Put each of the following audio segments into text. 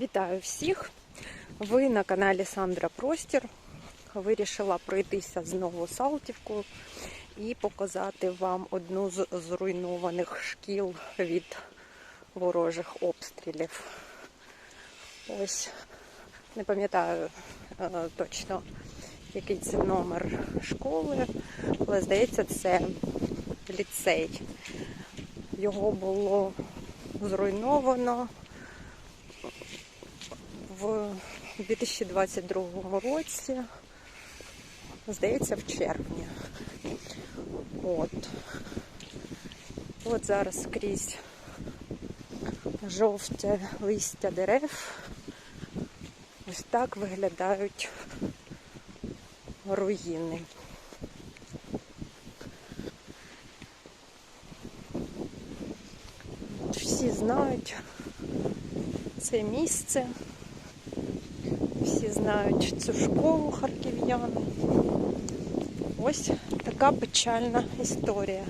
Вітаю всіх! Ви на каналі Сандра Простір. Вирішила пройтися знову Салтівкою і показати вам одну з зруйнованих шкіл від ворожих обстрілів. Ось не пам'ятаю е, точно, який це номер школи, але здається, це ліцей. Його було зруйновано в 2022 році, здається, в червні. От. От зараз скрізь жовте листя дерев. Ось так виглядають руїни. Всі знають це місце. Всі знають цю школу харків'яни. Ось така печальна історія.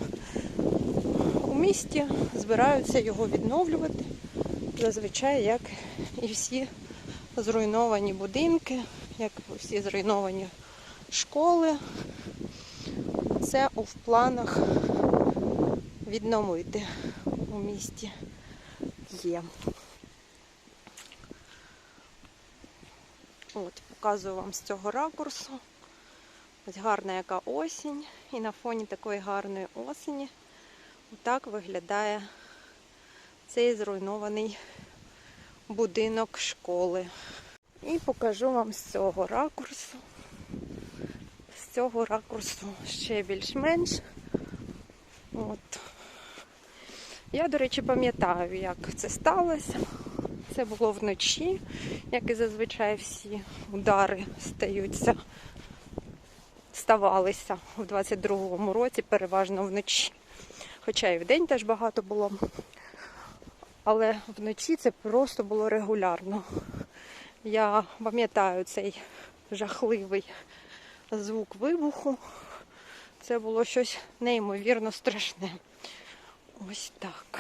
У місті збираються його відновлювати, зазвичай, як і всі зруйновані будинки, як і всі зруйновані школи. Це у планах відновити у місті є. От, показую вам з цього ракурсу. Ось гарна яка осінь. І на фоні такої гарної осені отак виглядає цей зруйнований будинок школи. І покажу вам з цього ракурсу. З цього ракурсу ще більш-менш. От. Я, до речі, пам'ятаю, як це сталося. Це було вночі, як і зазвичай всі удари стаються, ставалися у 22-му році, переважно вночі. Хоча і вдень теж багато було. Але вночі це просто було регулярно. Я пам'ятаю цей жахливий звук вибуху. Це було щось неймовірно страшне. Ось так.